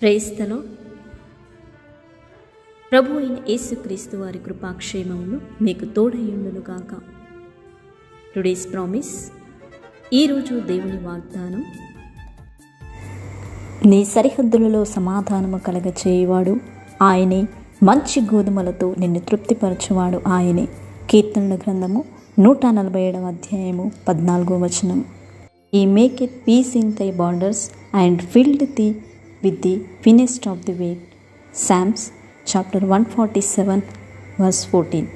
ప్రేస్తలో ప్రభు అయిన యేసుక్రీస్తు వారి కృపాక్షేమములు మీకు తోడయ్యుండునుగాక. టుడేస్ ప్రామిస్ ఈరోజు దేవుని వాగ్దానం నీ సరిహద్దులలో సమాధానము కలగచేయువాడు ఆయనే మంచి గోధుమలతో నిన్ను తృప్తిపరచువాడు ఆయనే. కీర్తనల గ్రంథము నూట నలభై ఏడవ అధ్యాయము పద్నాలుగో వచనం. ఈ make it peace in thy borders and filled thee with the finest of the wheat Psalms chapter one forty seven verse fourteen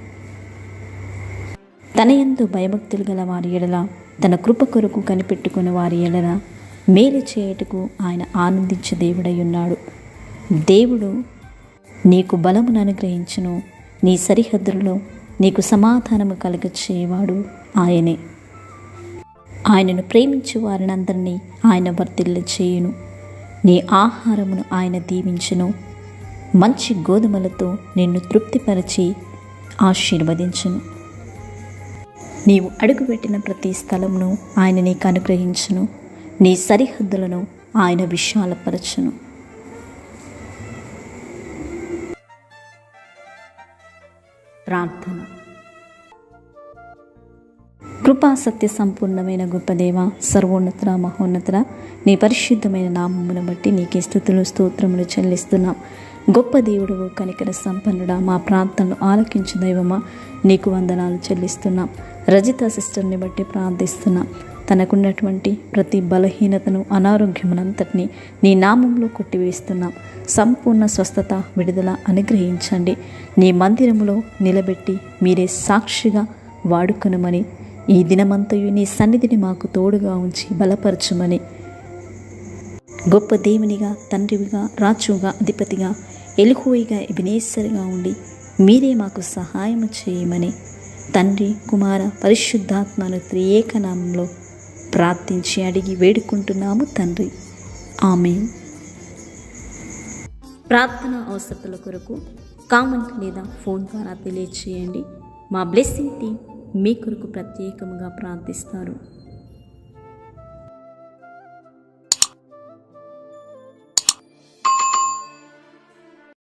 తన యందు భయభక్తులు గల వారి ఎడల తన కృప కొరకు కనిపెట్టుకున్న వారి ఎడల మేలు చేయుటకు ఆయన ఆనందించే దేవుడై ఉన్నాడు. దేవుడు నీకు బలమును అనుగ్రహించును. నీ సరిహద్దులలో నీకు సమాధానము కలుగ చేయవాడు ఆయనే. ఆయనను ప్రేమించు వారిని అందరినీ ఆయన వర్తిల్ల చేయును నీ ఆహారమును ఆయన దీవించును. మంచి గోధుమలతో నిన్ను తృప్తిపరచి ఆశీర్వదించును. నీవు అడుగుపెట్టిన ప్రతి స్థలమును ఆయన నీకు అనుగ్రహించును. నీ సరిహద్దులను ఆయన విశాలపరచును. ప్రార్థన. కృపా సత్య సంపూర్ణమైన గొప్పదేవ సర్వోన్నతుల మహోన్నతుల నీ పరిశుద్ధమైన నామమును బట్టి నీకే స్థుతులు స్తోత్రములు చెల్లిస్తున్నాం. గొప్ప దేవుడు కనికర సంపన్నుడా మా ప్రార్థనలు ఆలకించు దైవమా నీకు వందనాలు చెల్లిస్తున్నాం. రజిత సిస్టర్ని బట్టి ప్రార్థిస్తున్నాం. తనకున్నటువంటి ప్రతి బలహీనతను అనారోగ్యమునంతటిని నీ నామంలో కొట్టివేస్తున్నాం. సంపూర్ణ స్వస్థత విడుదల అనుగ్రహించండి. నీ మందిరములో నిలబెట్టి మీరే సాక్షిగా వాడుకొనమని ఈ దినమంతయు నీ సన్నిధిని మాకు తోడుగా ఉంచి బలపరచుమని. గొప్ప దేవునిగా తండ్రివిగా రాజుగా అధిపతిగా ఎలుహోయిగా ఎబినేసరిగా ఉండి మీరే మాకు సహాయం చేయమని తండ్రి కుమార పరిశుద్ధాత్మను త్రియేకనామంలో ప్రార్థించి అడిగి వేడుకుంటున్నాము తండ్రి. ఆమె ప్రార్థన అవసరతల కొరకు కామెంట్ లేదా ఫోన్ ద్వారా తెలియచేయండి. మా బ్లెస్సింగ్ టీం మీ కొరకు ప్రత్యేకంగా ప్రార్థిస్తారు.